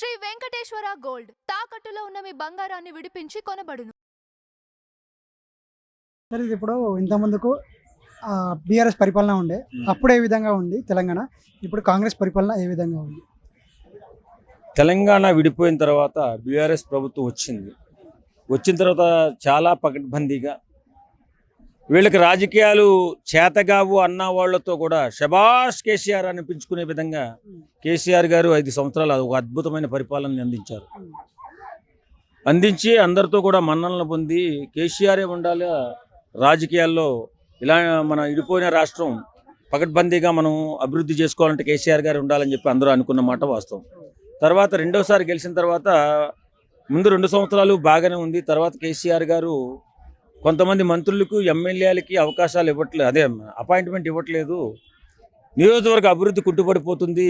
Shri Venkateswara gold. తాకట్టులో ఉన్న మీ బంగారాన్ని విడిపించి కొనబడును. సరే ఇది ఇప్పుడు ఇంతకుముందుకు బీఆర్ఎస్ పరిపాలన ఉండే. అప్పుడు ఏ విధంగా ఉంది తెలంగాణ? ఇప్పుడు కాంగ్రెస్ పరిపాలన ఏ విధంగా ఉంది? తెలంగాణ విడిపోయిన తర్వాత బీఆర్ఎస్ ప్రభుత్వం వచ్చింది. వచ్చిన తర్వాత చాలా పకడ్బందీగా వీళ్ళకి రాజకీయాలు చేతగావు అన్న వాళ్ళతో కూడా శభాష్ కేసీఆర్ అనిపించుకునే విధంగా కేసీఆర్ గారు ఐదు సంవత్సరాలు ఒక అద్భుతమైన పరిపాలన అందించారు. అందించి అందరితో కూడా మన్ననలు పొంది కేసీఆరే ఉండాలి? రాజకీయాల్లో ఇలా మన ఇడిపోయిన రాష్ట్రం పకడ్బందీగా మనం అభివృద్ధి చేసుకోవాలంటే కేసీఆర్ గారు ఉండాలని చెప్పి అందరూ అనుకున్న మాట వాస్తవం. తర్వాత రెండోసారి గెలిచిన తర్వాత ముందు రెండు సంవత్సరాలు బాగానే ఉంది. తర్వాత కేసీఆర్ గారు కొంతమంది మంత్రులకు ఎమ్మెల్యేలకి అవకాశాలు ఇవ్వట్లేదు అదే అపాయింట్మెంట్ ఇవ్వట్లేదు. నియోజకవర్గ అభివృద్ధి కుట్టుపడిపోతుంది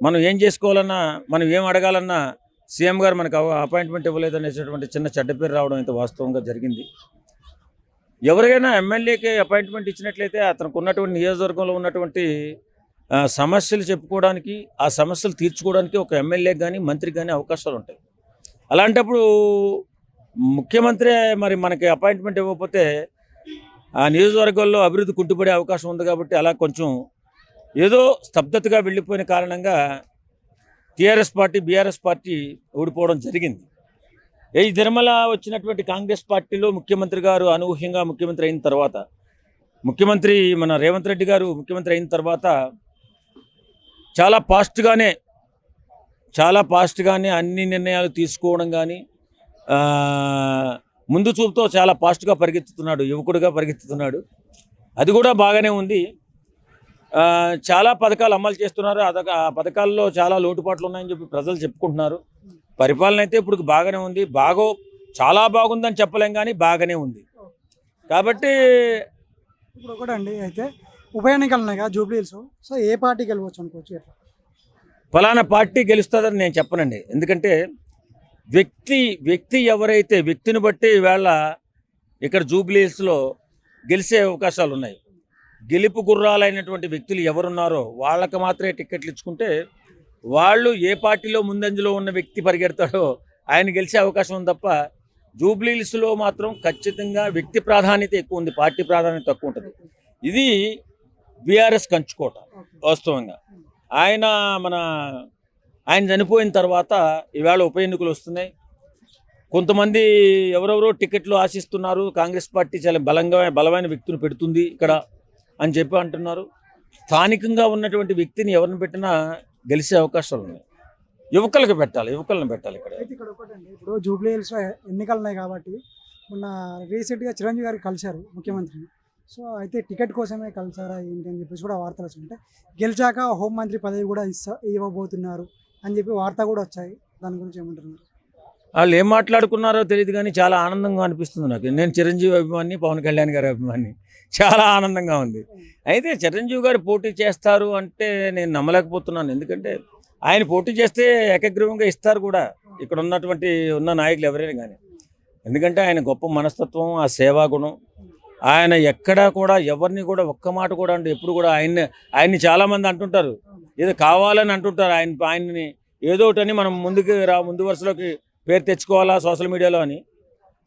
మనం ఏం చేసుకోవాలన్నా మనం ఏం అడగాలన్నా సీఎం గారు మనకు అవ- అపాయింట్మెంట్ ఇవ్వలేదు అనేటటువంటి చిన్న చెడ్డ పేరు రావడం అయితే వాస్తవంగా జరిగింది. ఎవరికైనా ఎమ్మెల్యేకి అపాయింట్మెంట్ ఇచ్చినట్లయితే అతనికి ఉన్నటువంటి నియోజకవర్గంలో ఉన్నటువంటి సమస్యలు చెప్పుకోవడానికి ఆ సమస్యలు తీర్చుకోవడానికి ఒక ఎమ్మెల్యేకి కానీ మంత్రికి కానీ అవకాశాలు ఉంటాయి అలాంటప్పుడు ముఖ్యమంత్రి మరి మనకి అపాయింట్మెంట్ ఇవ్వకపోతే ఆ నియోజకవర్గాల్లో అభివృద్ధి కుంటుపడే అవకాశం ఉంది కాబట్టి అలా కొంచెం ఏదో స్తబ్దతగా వెళ్ళిపోయిన కారణంగా టీఆర్ఎస్ పార్టీ బీఆర్ఎస్ పార్టీ ఓడిపోవడం జరిగింది. ఏ దినమల వచ్చినటువంటి కాంగ్రెస్ పార్టీలో ముఖ్యమంత్రి గారు అనూహ్యంగా ముఖ్యమంత్రి అయిన తర్వాత ముఖ్యమంత్రి మన రేవంత్ రెడ్డి గారు ముఖ్యమంత్రి అయిన తర్వాత చాలా ఫాస్ట్గానే చాలా ఫాస్ట్గానే అన్ని నిర్ణయాలు తీసుకోవడం కానీ ముందు చూపుతో చాలా ఫాస్ట్గా పరిగెత్తుతున్నాడు యువకుడిగా పరిగెత్తుతున్నాడు. అది కూడా బాగానే ఉంది. చాలా పథకాలు అమలు చేస్తున్నారు. అదొక ఆ పథకాల్లో చాలా లోటుపాట్లు ఉన్నాయని చెప్పి ప్రజలు చెప్పుకుంటున్నారు. పరిపాలన అయితే ఇప్పుడు బాగానే ఉంది. బాగో చాలా బాగుందని చెప్పలేం కానీ బాగానే ఉంది. కాబట్టి ఇప్పుడు ఒకటండి అయితే ఉప ఎన్నికలు ఉన్నాయి కదా జూబ్లీ హిల్స్. సో ఏ పార్టీ గెలవచ్చు అనుకోవచ్చు? ఫలానా పార్టీ గెలుస్తుందని నేను చెప్పనండి. ఎందుకంటే వ్యక్తి వ్యక్తి ఎవరైతే వ్యక్తిని బట్టి ఈవేళ ఇక్కడ జూబ్లీస్లో గెలిచే అవకాశాలు ఉన్నాయి గెలుపు గుర్రాలైనటువంటి వ్యక్తులు ఎవరున్నారో వాళ్ళకి మాత్రమే టిక్కెట్లు ఇచ్చుకుంటే వాళ్ళు ఏ పార్టీలో ముందంజలో ఉన్న వ్యక్తి పరిగెడతాడో ఆయన గెలిచే అవకాశం ఉంది తప్ప జూబ్లీస్లో మాత్రం ఖచ్చితంగా వ్యక్తి ప్రాధాన్యత ఎక్కువ ఉంది పార్టీ ప్రాధాన్యత తక్కువ ఉంటుంది. ఇది బీఆర్ఎస్ కంచుకోట వాస్తవంగా. ఆయన మన ఆయన చనిపోయిన తర్వాత ఈవేళ ఉప ఎన్నికలు వస్తున్నాయి. కొంతమంది ఎవరెవరో టికెట్లు ఆశిస్తున్నారు. కాంగ్రెస్ పార్టీ చాలా బలంగా బలమైన వ్యక్తిని పెడుతుంది ఇక్కడ అని చెప్పి అంటున్నారు. స్థానికంగా ఉన్నటువంటి వ్యక్తిని ఎవరిని పెట్టినా గెలిచే అవకాశాలు ఉన్నాయి. యువకులకు పెట్టాలి యువకులను పెట్టాలి ఇక్కడ. ఇక్కడ ఒకటండి ఇప్పుడు జూబ్లీ హిల్స్ ఎన్నికలు ఉన్నాయి కాబట్టి మొన్న రీసెంట్గా చిరంజీవి గారికి కలిశారు ముఖ్యమంత్రిని. సో అయితే టికెట్ కోసమే కలిసారా ఏంటి అని చెప్పేసి కూడా వార్తలు వచ్చాయి గెలిచాక హోంమంత్రి పదవి కూడా ఇస్తా ఇవ్వబోతున్నారు. అని చెప్పి వార్త కూడా వచ్చాయి. దాని గురించి ఏమంటున్నారు? వాళ్ళు ఏం మాట్లాడుకున్నారో తెలియదు కానీ చాలా ఆనందంగా అనిపిస్తుంది నాకు. నేను చిరంజీవి అభిమాని పవన్ కళ్యాణ్ గారి అభిమాని. చాలా ఆనందంగా ఉంది. అయితే చిరంజీవి గారు పోటీ చేస్తారు అంటే నేను నమ్మలేకపోతున్నాను. ఎందుకంటే ఆయన పోటీ చేస్తే ఏకగ్రీవంగా ఇస్తారు కూడా. ఇక్కడ ఉన్నటువంటి ఉన్న నాయకులు ఎవరైనా కానీ. ఎందుకంటే ఆయన గొప్ప మనస్తత్వం ఆ సేవా గుణం. ఆయన ఎక్కడా కూడా ఎవరిని కూడా ఒక్క మాట కూడా అంటే ఎప్పుడు కూడా ఆయన్ని ఆయన్ని చాలామంది అంటుంటారు. ఏదో కావాలని అంటుంటారు ఆయన ఆయన్ని ఏదో ఒకటని మనం ముందుకు రా ముందు వరుసలోకి పేరు తెచ్చుకోవాలా సోషల్ మీడియాలో అని.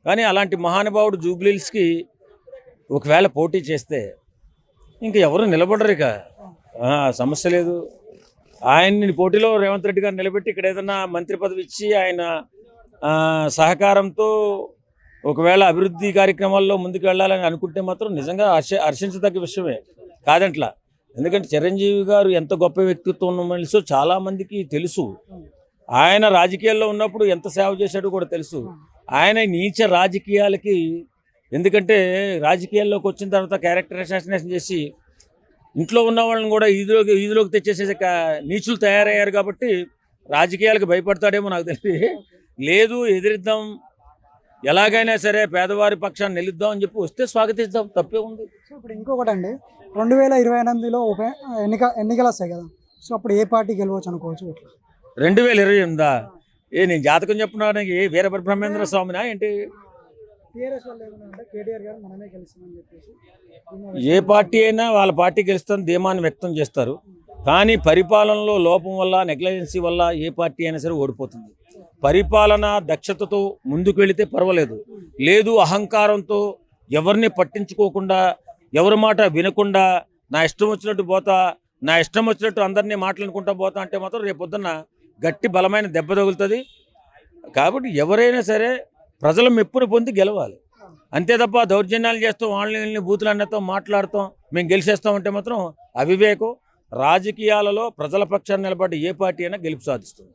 కానీ అలాంటి మహానుభావుడు జూబ్లీల్స్కి ఒకవేళ పోటీ చేస్తే ఇంకా ఎవరు నిలబడరు ఇక. సమస్య లేదు. ఆయన్ని పోటీలో రేవంత్ రెడ్డి గారు నిలబెట్టి ఇక్కడ ఏదైనా మంత్రి పదవి ఇచ్చి ఆయన సహకారంతో ఒకవేళ అభివృద్ధి కార్యక్రమాల్లో ముందుకు వెళ్ళాలని అనుకుంటే మాత్రం నిజంగా హర్ష హర్షించదగ్గ విషయమే. కాదంట్లా. ఎందుకంటే చిరంజీవి గారు ఎంత గొప్ప వ్యక్తిత్వం ఉన్న మనిషో చాలామందికి తెలుసు. ఆయన రాజకీయాల్లో ఉన్నప్పుడు ఎంత సేవ చేశాడో కూడా తెలుసు. ఆయన నీచ రాజకీయాలకి ఎందుకంటే రాజకీయాల్లోకి వచ్చిన తర్వాత క్యారెక్టర్ అసాసినేషన్ చేసి ఇంట్లో ఉన్న వాళ్ళని కూడా ఈదిలోకి ఈదిలోకి తెచ్చేసే నీచులు తయారయ్యారు కాబట్టి రాజకీయాలకు భయపడతాడేమో నాకు తెలిసి. లేదు ఎదిరిద్దాం ఎలాగైనా సరే పేదవారి పక్షాన్ని నిలుద్దాం అని చెప్పి వస్తే స్వాగతిద్దాం తప్పే ఉంది. సో ఇప్పుడు ఇంకొకటి అండి. రెండు వేల ఇరవై ఎనిమిదిలో ఉప ఎన్నిక ఎన్నికలు వస్తాయి కదా. సో అప్పుడు ఏ పార్టీ గెలవచ్చు అనుకోవచ్చు ఇట్లా? రెండు వేల ఇరవై ఎనిమిదా? ఏ నేను జాతకం చెప్పున్నానికి ఏ వీర బ్రహ్మేంద్ర స్వామినా ఏంటి? ఏ పార్టీ అయినా వాళ్ళ పార్టీ గెలుస్తుంది ధీమాన్ని వ్యక్తం చేస్తారు. కానీ పరిపాలనలో లోపం వల్ల నెగ్లజెన్సీ వల్ల ఏ పార్టీ అయినా సరే ఓడిపోతుంది. పరిపాలన దక్షతతో ముందుకు వెళితే పర్వాలేదు. లేదు అహంకారంతో ఎవరిని పట్టించుకోకుండా ఎవరి మాట వినకుండా నా ఇష్టం వచ్చినట్టు పోతా నా ఇష్టం వచ్చినట్టు అందరినీ మాట్లాడుకుంటా పోతా అంటే మాత్రం రేపు గట్టి బలమైన దెబ్బ తగులుతుంది. కాబట్టి ఎవరైనా సరే ప్రజల మెప్పును పొంది గెలవాలి. అంతే తప్ప దౌర్జన్యాలు చేస్తాం ఆన్లైన్ బూతులు అన్నతో మాట్లాడతాం మేము గెలిచేస్తామంటే మాత్రం అవివేకం. రాజకీయాలలో ప్రజల పక్షాన్ని నిలబడి ఏ పార్టీ అయినా గెలుపు సాధిస్తుంది.